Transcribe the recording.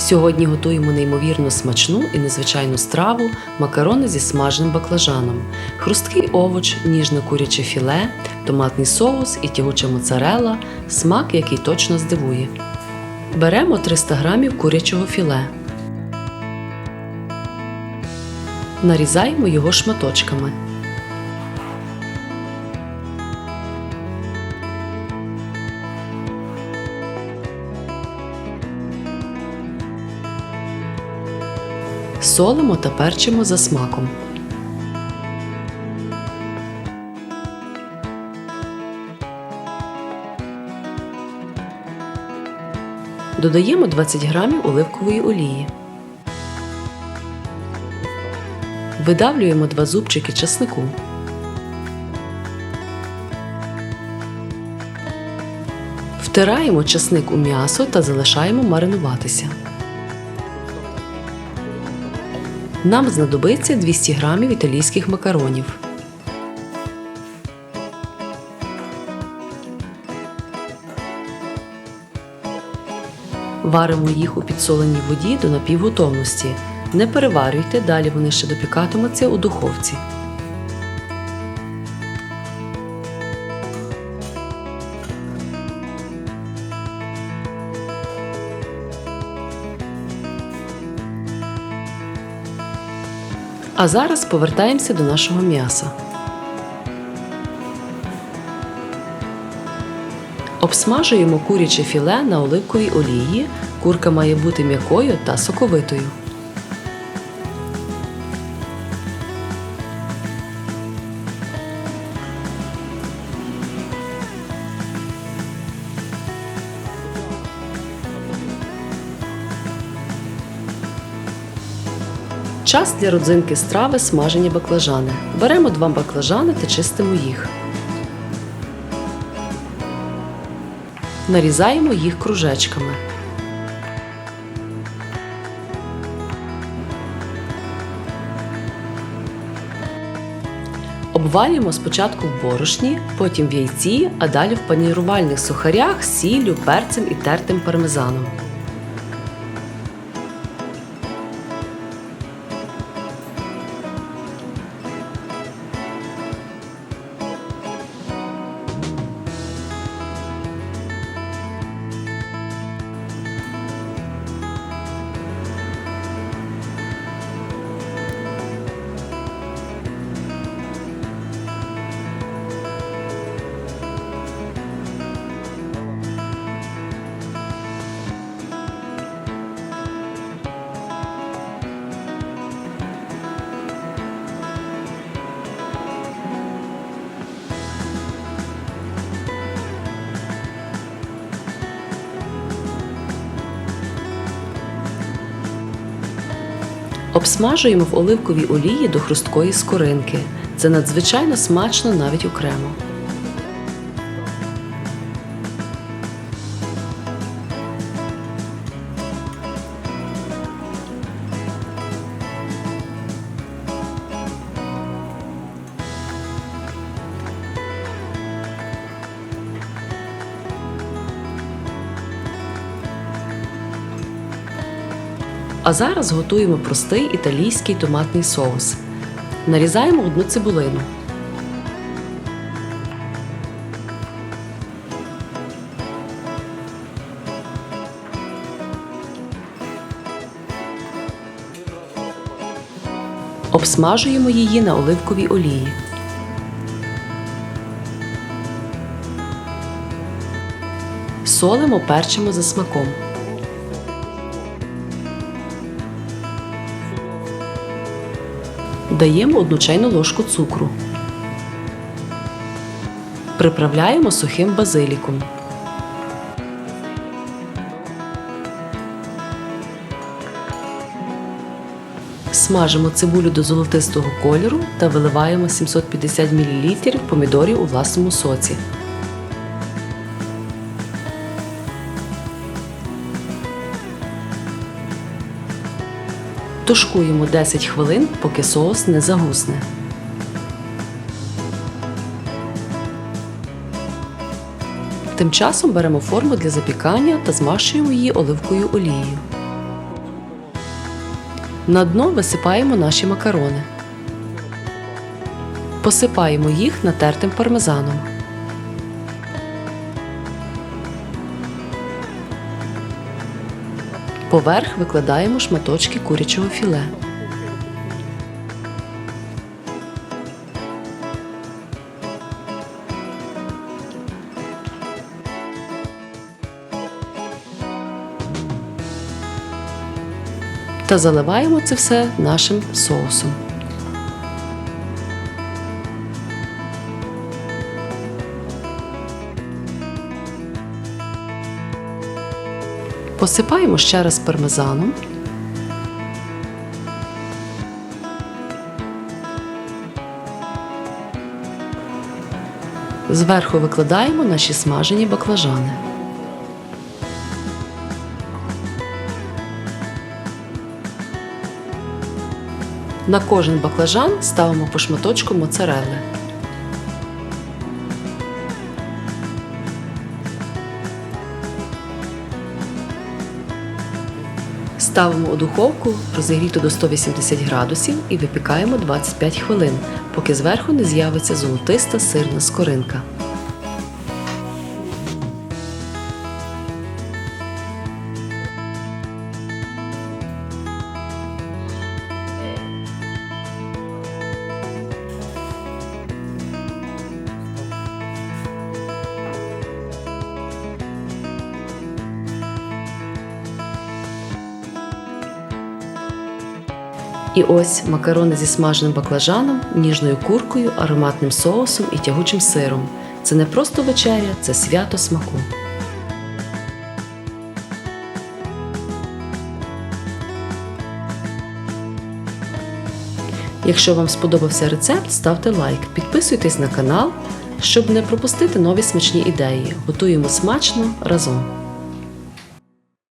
Сьогодні готуємо неймовірно смачну і незвичайну страву макарони зі смаженим баклажаном, хрусткий овоч, ніжне куряче філе, томатний соус і тягуча моцарелла, смак, який точно здивує. Беремо 300 г курячого філе. Нарізаємо його шматочками. Солимо та перчимо за смаком. Додаємо 20 грамів оливкової олії. Видавлюємо два зубчики часнику. Втираємо часник у м'ясо та залишаємо маринуватися. Нам знадобиться 200 грамів італійських макаронів. Варимо їх у підсоленій воді до напівготовності. Не переварюйте, далі вони ще допікатимуться у духовці. А зараз повертаємося до нашого м'яса. Обсмажуємо куряче філе на оливковій олії. Курка має бути м'якою та соковитою. Час для родзинки страви смажені баклажани. Беремо два баклажани та чистимо їх. Нарізаємо їх кружечками. Обвалюємо спочатку в борошні, потім в яйці, а далі в панірувальних сухарях, сіллю, перцем і тертим пармезаном. Обсмажуємо в оливковій олії до хрусткої скоринки. Це надзвичайно смачно навіть окремо. А зараз готуємо простий італійський томатний соус. Нарізаємо одну цибулину. Обсмажуємо її на оливковій олії. Солимо, перчимо за смаком. Даємо одну чайну ложку цукру. Приправляємо сухим базиліком. Смажимо цибулю до золотистого кольору та виливаємо 750 мл помідорів у власному соці. Тушкуємо 10 хвилин, поки соус не загусне. Тим часом беремо форму для запікання та змащуємо її оливкою олією. На дно висипаємо наші макарони. Посипаємо їх натертим пармезаном. Поверх викладаємо шматочки курячого філе. Та заливаємо це все нашим соусом. Посипаємо ще раз пармезаном. Зверху викладаємо наші смажені баклажани. На кожен баклажан ставимо по шматочку моцарелли. Ставимо у духовку розігріту до 180 градусів і випікаємо 25 хвилин, поки зверху не з'явиться золотиста сирна скоринка. І ось макарони зі смаженим баклажаном, ніжною куркою, ароматним соусом і тягучим сиром. Це не просто вечеря, це свято смаку. Якщо вам сподобався рецепт, ставте лайк, підписуйтесь на канал, щоб не пропустити нові смачні ідеї. Готуємо смачно разом.